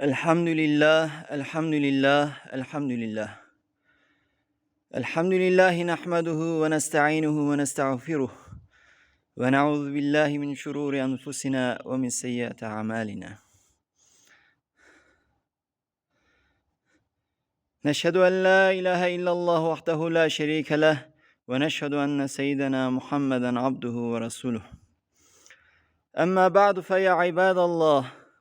الحمد لله الحمد لله الحمد لله. الحمد لله نحمده ونستعينه ونستغفره ونعوذ بالله من شرور أنفسنا ومن سيئات أعمالنا. نشهد أن لا إله إلا الله وحده لا شريك له ونشهد أن سيدنا محمدا عبده ورسوله. أما بعد فيا عباد الله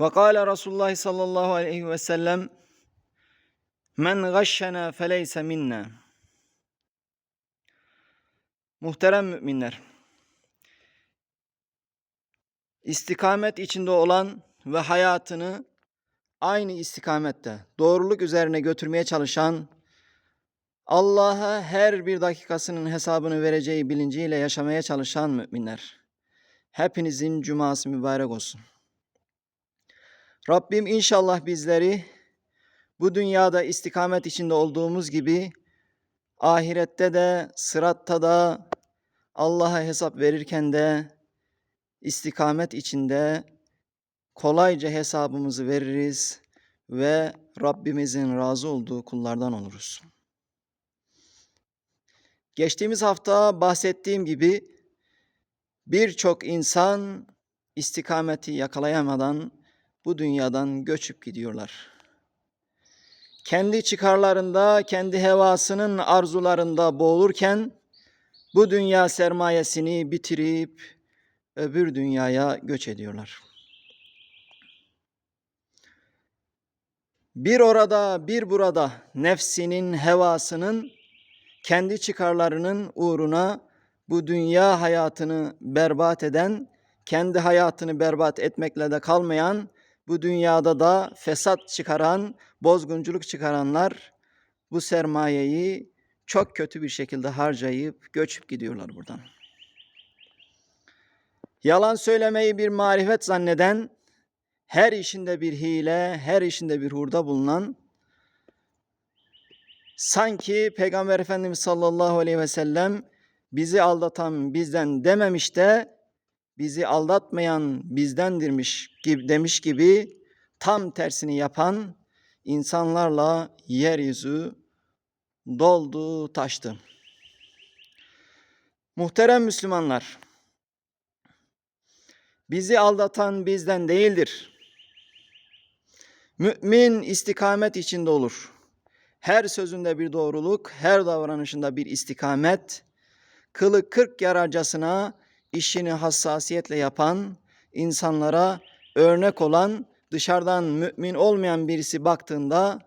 Ve kâle Resulullah sallallahu aleyhi ve sellem Men gâşşena feleyse minna. Muhterem müminler. İstikamet içinde olan ve hayatını aynı istikamette doğruluk üzerine götürmeye çalışan Allah'a her bir dakikasının hesabını vereceği bilinciyle yaşamaya çalışan müminler. Hepinizin cuması mübarek olsun. Rabbim inşallah bizleri bu dünyada istikamet içinde olduğumuz gibi ahirette de sıratta da Allah'a hesap verirken de istikamet içinde kolayca hesabımızı veririz ve Rabbimizin razı olduğu kullardan oluruz. Geçtiğimiz hafta bahsettiğim gibi birçok insan istikameti yakalayamadan bu dünyadan göçüp gidiyorlar kendi çıkarlarında, kendi hevasının arzularında boğulurken bu dünya sermayesini bitirip öbür dünyaya göç ediyorlar. Bir orada, bir burada nefsinin, hevasının, kendi çıkarlarının uğruna bu dünya hayatını berbat eden, kendi hayatını berbat etmekle de kalmayan bu dünyada da fesat çıkaran, bozgunculuk çıkaranlar bu sermayeyi çok kötü bir şekilde harcayıp göçüp gidiyorlar buradan. Yalan söylemeyi bir marifet zanneden, her işinde bir hile, her işinde bir hurda bulunan, sanki Peygamber Efendimiz sallallahu aleyhi ve sellem bizi aldatan bizden dememiş de bizi aldatmayan bizdendirmiş gibi demiş gibi tam tersini yapan insanlarla yeryüzü doldu, taştı. Muhterem Müslümanlar, bizi aldatan bizden değildir. Mümin istikamet içinde olur. Her sözünde bir doğruluk, her davranışında bir istikamet, kılı kırk yararcasına işini hassasiyetle yapan, insanlara örnek olan, dışarıdan mümin olmayan birisi baktığında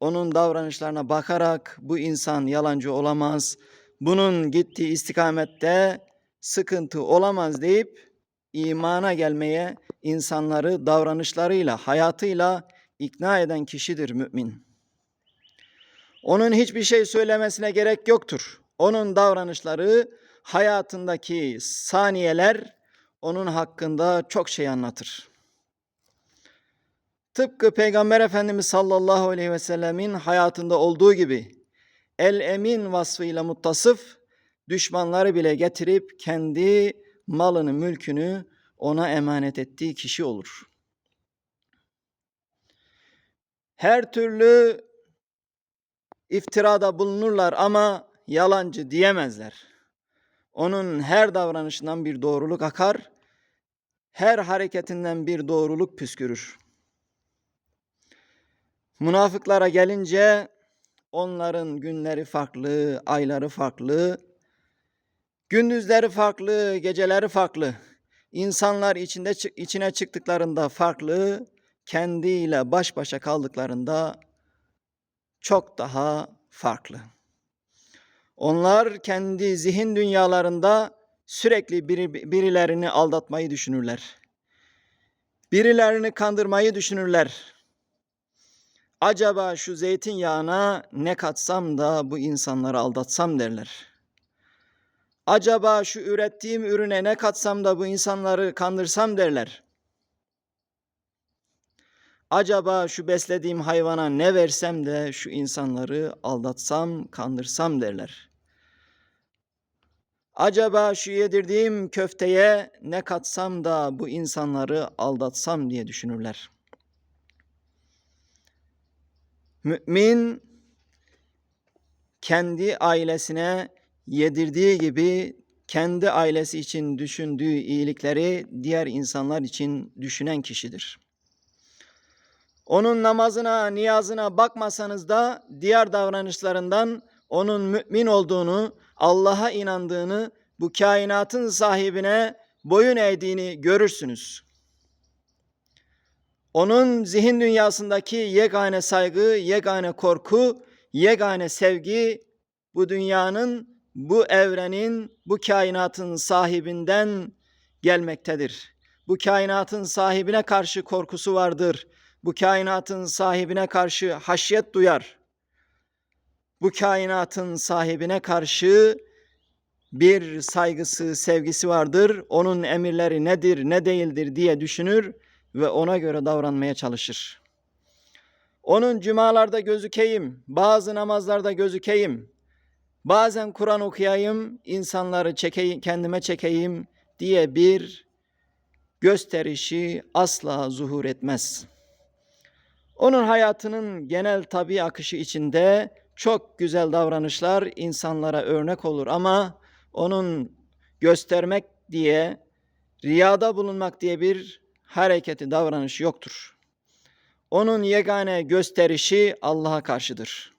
onun davranışlarına bakarak bu insan yalancı olamaz, bunun gittiği istikamette sıkıntı olamaz deyip imana gelmeye insanları davranışlarıyla, hayatıyla ikna eden kişidir mümin. Onun hiçbir şey söylemesine gerek yoktur. Onun davranışları hayatındaki saniyeler onun hakkında çok şey anlatır. Tıpkı Peygamber Efendimiz sallallahu aleyhi ve sellemin hayatında olduğu gibi el emin vasfıyla muttasıf düşmanları bile getirip kendi malını, mülkünü ona emanet ettiği kişi olur. Her türlü iftirada bulunurlar ama yalancı diyemezler. Onun her davranışından bir doğruluk akar, her hareketinden bir doğruluk püskürür. Münafıklara gelince onların günleri farklı, ayları farklı, gündüzleri farklı, geceleri farklı. İnsanlar içinde içine çıktıklarında farklı, kendiyle baş başa kaldıklarında çok daha farklı. Onlar kendi zihin dünyalarında sürekli biri, birilerini aldatmayı düşünürler. Birilerini kandırmayı düşünürler. Acaba şu zeytinyağına ne katsam da bu insanları aldatsam derler. Acaba şu ürettiğim ürüne ne katsam da bu insanları kandırsam derler. Acaba şu beslediğim hayvana ne versem de şu insanları aldatsam, kandırsam derler. Acaba şu yedirdiğim köfteye ne katsam da bu insanları aldatsam diye düşünürler. Mümin kendi ailesine yedirdiği gibi kendi ailesi için düşündüğü iyilikleri diğer insanlar için düşünen kişidir. Onun namazına, niyazına bakmasanız da diğer davranışlarından onun mümin olduğunu, Allah'a inandığını, bu kainatın sahibine boyun eğdiğini görürsünüz. Onun zihin dünyasındaki yegane saygı, yegane korku, yegane sevgi bu dünyanın, bu evrenin, bu kainatın sahibinden gelmektedir. Bu kainatın sahibine karşı korkusu vardır. Bu kainatın sahibine karşı haşyet duyar. Bu kainatın sahibine karşı bir saygısı, sevgisi vardır. Onun emirleri nedir, ne değildir diye düşünür ve ona göre davranmaya çalışır. Onun cumalarda gözükeyim, bazı namazlarda gözükeyim, bazen Kur'an okuyayım, insanları çekeyim, kendime çekeyim diye bir gösterişi asla zuhur etmez. Onun hayatının genel tabi akışı içinde çok güzel davranışlar insanlara örnek olur ama onun göstermek diye, riyada bulunmak diye bir hareketi, davranış yoktur. Onun yegane gösterişi Allah'a karşıdır.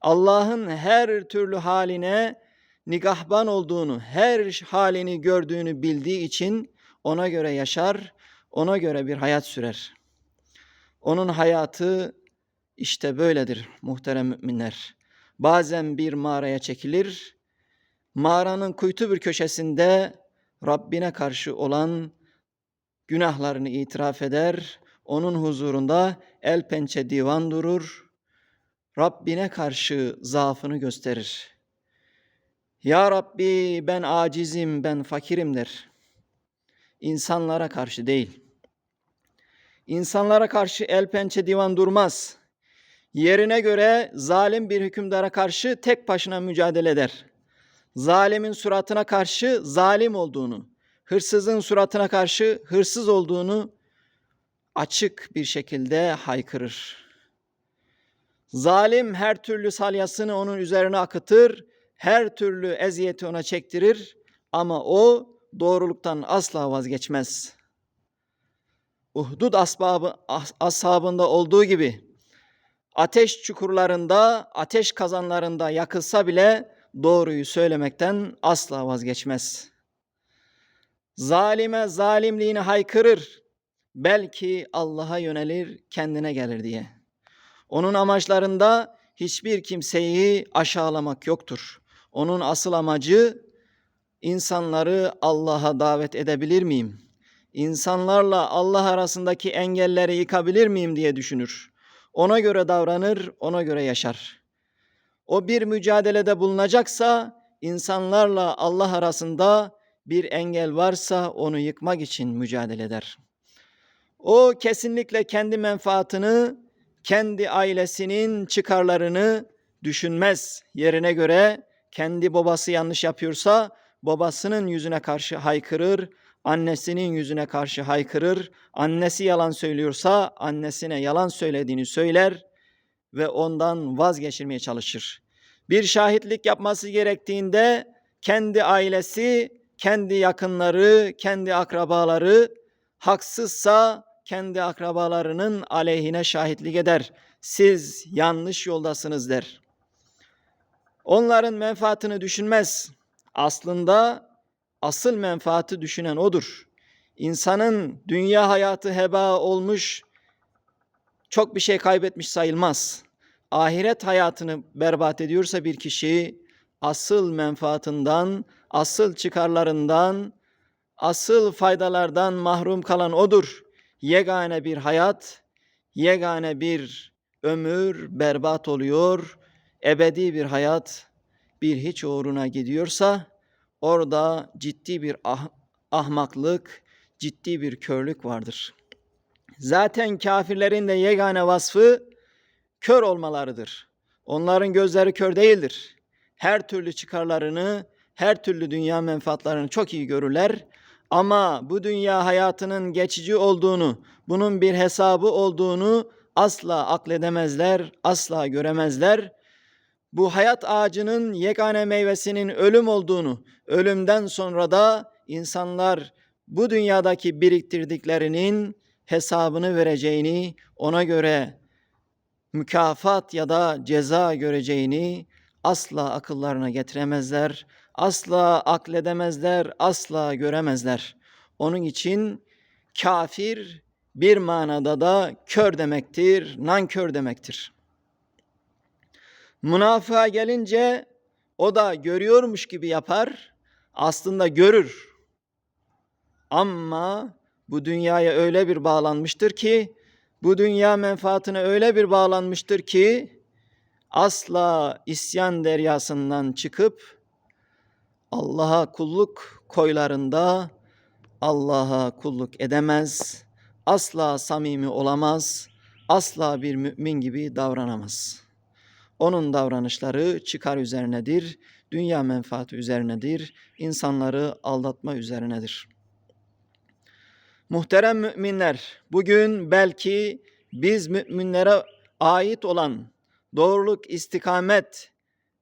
Allah'ın her türlü haline nigahban olduğunu, her halini gördüğünü bildiği için ona göre yaşar, ona göre bir hayat sürer. Onun hayatı işte böyledir muhterem müminler. Bazen bir mağaraya çekilir, mağaranın kuytu bir köşesinde Rabbine karşı olan günahlarını itiraf eder, onun huzurunda el pençe divan durur, Rabbine karşı zaafını gösterir. Ya Rabbi ben acizim, ben fakirim der. İnsanlara karşı değil. İnsanlara karşı el pençe divan durmaz. Yerine göre zalim bir hükümdara karşı tek başına mücadele eder. Zalimin suratına karşı zalim olduğunu, hırsızın suratına karşı hırsız olduğunu açık bir şekilde haykırır. Zalim her türlü salyasını onun üzerine akıtır, her türlü eziyeti ona çektirir ama o doğruluktan asla vazgeçmez. Uhdud asbabı, ashabında olduğu gibi ateş çukurlarında, ateş kazanlarında yakılsa bile doğruyu söylemekten asla vazgeçmez. Zalime zalimliğini haykırır. Belki Allah'a yönelir, kendine gelir diye. Onun amaçlarında hiçbir kimseyi aşağılamak yoktur. Onun asıl amacı insanları Allah'a davet edebilir miyim? İnsanlarla Allah arasındaki engelleri yıkabilir miyim diye düşünür. Ona göre davranır, ona göre yaşar. O bir mücadelede bulunacaksa insanlarla Allah arasında bir engel varsa onu yıkmak için mücadele eder. O kesinlikle kendi menfaatını, kendi ailesinin çıkarlarını düşünmez. Yerine göre kendi babası yanlış yapıyorsa babasının yüzüne karşı haykırır, annesinin yüzüne karşı haykırır. Annesi yalan söylüyorsa annesine yalan söylediğini söyler ve ondan vazgeçirmeye çalışır. Bir şahitlik yapması gerektiğinde kendi ailesi, kendi yakınları, kendi akrabaları haksızsa kendi akrabalarının aleyhine şahitlik eder. Siz yanlış yoldasınız der. Onların menfaatini düşünmez. Aslında asıl menfaati düşünen odur. İnsanın dünya hayatı heba olmuş, çok bir şey kaybetmiş sayılmaz. Ahiret hayatını berbat ediyorsa bir kişi asıl menfaatından, asıl çıkarlarından, asıl faydalardan mahrum kalan odur. Yegane bir hayat, yegane bir ömür berbat oluyor, ebedi bir hayat bir hiç uğruna gidiyorsa orada ciddi bir ah- ahmaklık, ciddi bir körlük vardır. Zaten kafirlerin de yegane vasfı kör olmalarıdır. Onların gözleri kör değildir. Her türlü çıkarlarını, her türlü dünya menfaatlarını çok iyi görürler. Ama bu dünya hayatının geçici olduğunu, bunun bir hesabı olduğunu asla akledemezler, asla göremezler. Bu hayat ağacının yegane meyvesinin ölüm olduğunu, ölümden sonra da insanlar bu dünyadaki biriktirdiklerinin hesabını vereceğini, ona göre mükafat ya da ceza göreceğini asla akıllarına getiremezler, asla akledemezler, asla göremezler. Onun için kafir bir manada da kör demektir, nankör demektir. Münafığa gelince o da görüyormuş gibi yapar, aslında görür. Ama bu dünyaya öyle bir bağlanmıştır ki, bu dünya menfaatine öyle bir bağlanmıştır ki, asla isyan deryasından çıkıp Allah'a kulluk koylarında Allah'a kulluk edemez, asla samimi olamaz, asla bir mümin gibi davranamaz. Onun davranışları çıkar üzerinedir, dünya menfaati üzerinedir, insanları aldatma üzerinedir. Muhterem müminler, bugün belki biz müminlere ait olan doğruluk, istikamet,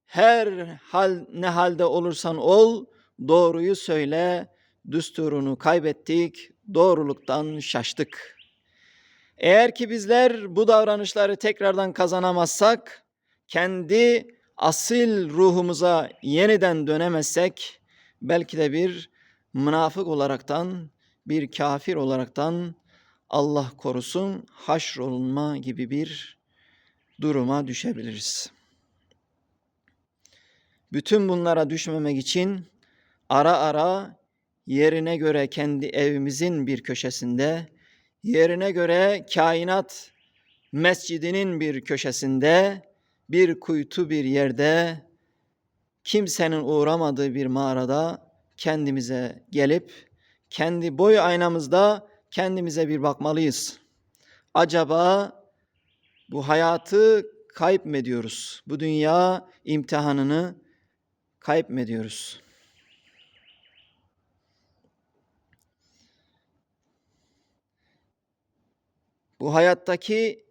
her hal ne halde olursan ol, doğruyu söyle, düsturunu kaybettik, doğruluktan şaştık. Eğer ki bizler bu davranışları tekrardan kazanamazsak, kendi asil ruhumuza yeniden dönemezsek, belki de bir münafık olaraktan, bir kafir olaraktan Allah korusun haşrolunma gibi bir duruma düşebiliriz. Bütün bunlara düşmemek için ara ara yerine göre kendi evimizin bir köşesinde, yerine göre kainat mescidinin bir köşesinde, bir kuytu bir yerde, kimsenin uğramadığı bir mağarada kendimize gelip kendi boy aynamızda kendimize bir bakmalıyız. Acaba bu hayatı kayıp mı ediyoruz? Bu dünya imtihanını kayıp mı ediyoruz? Bu hayattaki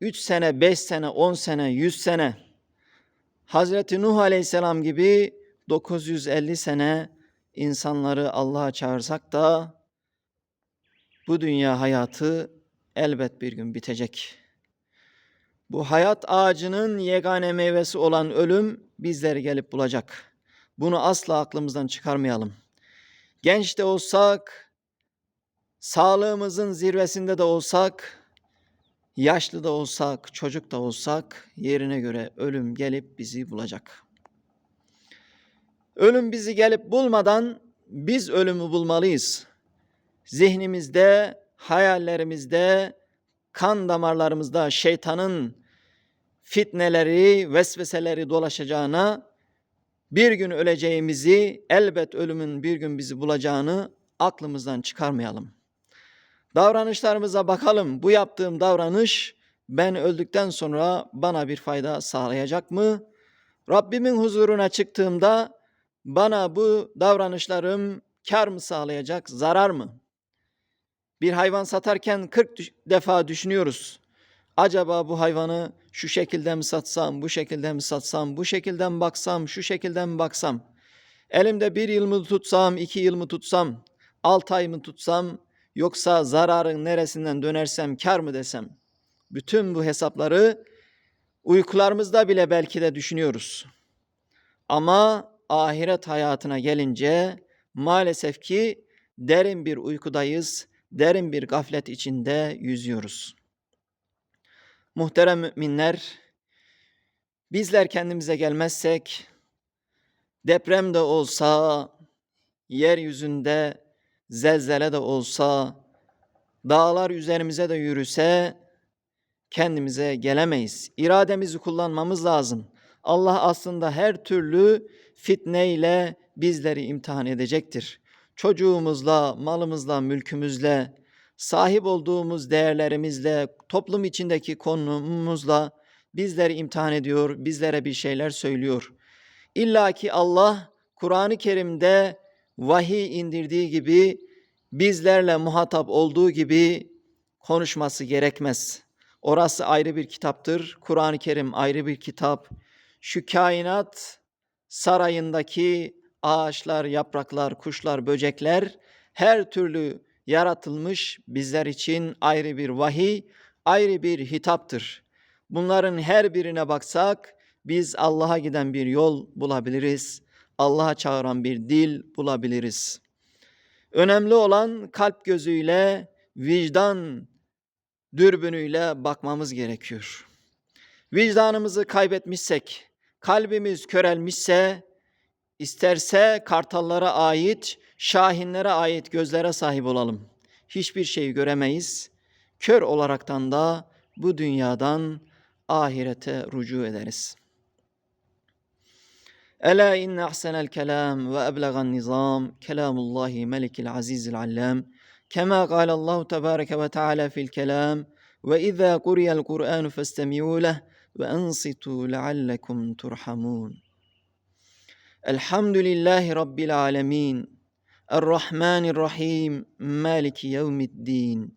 3 sene, 5 sene, 10 sene, 100 sene Hazreti Nuh Aleyhisselam gibi 950 sene insanları Allah'a çağırsak da bu dünya hayatı elbet bir gün bitecek. Bu hayat ağacının yegane meyvesi olan ölüm bizleri gelip bulacak. Bunu asla aklımızdan çıkarmayalım. Genç de olsak, sağlığımızın zirvesinde de olsak, yaşlı da olsak, çocuk da olsak yerine göre ölüm gelip bizi bulacak. Ölüm bizi gelip bulmadan biz ölümü bulmalıyız. Zihnimizde, hayallerimizde, kan damarlarımızda şeytanın fitneleri, vesveseleri dolaşacağına, bir gün öleceğimizi, elbet ölümün bir gün bizi bulacağını aklımızdan çıkarmayalım. Davranışlarımıza bakalım. Bu yaptığım davranış ben öldükten sonra bana bir fayda sağlayacak mı? Rabbimin huzuruna çıktığımda bana bu davranışlarım kar mı sağlayacak, zarar mı? Bir hayvan satarken 40 defa düşünüyoruz. Acaba bu hayvanı şu şekilde mi satsam, bu şekilde mi satsam, bu şekilde mi baksam, şu şekilde mi baksam? Elimde bir yıl mı tutsam, iki yıl mı tutsam, altı ay mı tutsam, yoksa zararın neresinden dönersem kar mı desem? Bütün bu hesapları uykularımızda bile belki de düşünüyoruz. Ama ahiret hayatına gelince maalesef ki derin bir uykudayız, derin bir gaflet içinde yüzüyoruz. Muhterem müminler, bizler kendimize gelmezsek, deprem de olsa, yeryüzünde zelzele de olsa, dağlar üzerimize de yürüse, kendimize gelemeyiz. İrademizi kullanmamız lazım. Allah aslında her türlü fitneyle bizleri imtihan edecektir. Çocuğumuzla, malımızla, mülkümüzle, sahip olduğumuz değerlerimizle, toplum içindeki konumumuzla bizleri imtihan ediyor, bizlere bir şeyler söylüyor. İlla ki Allah Kur'an-ı Kerim'de vahiy indirdiği gibi bizlerle muhatap olduğu gibi konuşması gerekmez. Orası ayrı bir kitaptır. Kur'an-ı Kerim ayrı bir kitap. Şu kainat sarayındaki ağaçlar, yapraklar, kuşlar, böcekler her türlü yaratılmış bizler için ayrı bir vahiy, ayrı bir hitaptır. Bunların her birine baksak biz Allah'a giden bir yol bulabiliriz. Allah'a çağıran bir dil bulabiliriz. Önemli olan kalp gözüyle, vicdan dürbünüyle bakmamız gerekiyor. Vicdanımızı kaybetmişsek, kalbimiz körelmişse, isterse kartallara ait, şahinlere ait gözlere sahip olalım. Hiçbir şeyi göremeyiz. Kör olaraktan da bu dünyadan ahirete rucu ederiz. Ela inne ahsenel kelam ve eblegan nizam kelamullahi melikil azizil allam كما قال الله تبارك وتعالى في الكلام وإذا قرئ القرآن فاستمعوا له وأنصتوا لعلكم ترحمون. الحمد لله رب العالمين الرحمن الرحيم مالك يوم الدين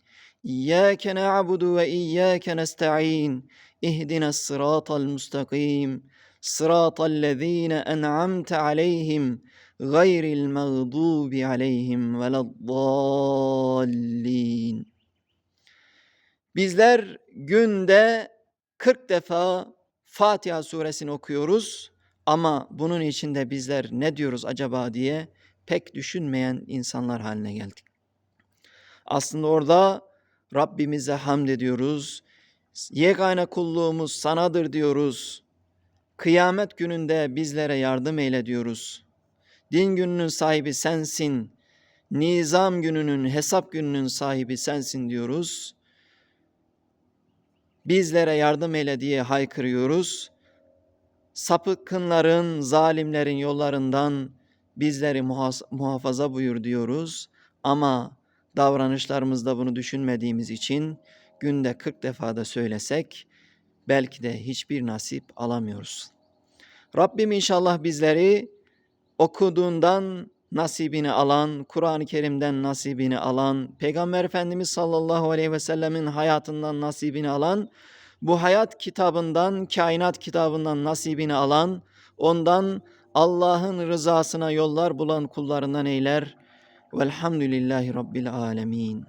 إياك نعبد وإياك نستعين اهدنا الصراط المستقيم صراط الذين انعمت عليهم غير المغضوب عليهم ولا الضالين Bizler günde 40 defa Fatiha suresini okuyoruz ama bunun içinde bizler ne diyoruz acaba diye pek düşünmeyen insanlar haline geldik. Aslında orada Rabbimize hamd ediyoruz. Yegane kulluğumuz sanadır diyoruz. Kıyamet gününde bizlere yardım eyle diyoruz. Din gününün sahibi sensin. Nizam gününün, hesap gününün sahibi sensin diyoruz. Bizlere yardım eyle diye haykırıyoruz. Sapıkınların, zalimlerin yollarından bizleri muhafaza buyur diyoruz. Ama davranışlarımızda bunu düşünmediğimiz için günde 40 defa da söylesek belki de hiçbir nasip alamıyoruz. Rabbim inşallah bizleri okuduğundan nasibini alan, Kur'an-ı Kerim'den nasibini alan, Peygamber Efendimiz sallallahu aleyhi ve sellemin hayatından nasibini alan, bu hayat kitabından, kainat kitabından nasibini alan, ondan Allah'ın rızasına yollar bulan kullarından eyler. Velhamdülillahi Rabbil alemin.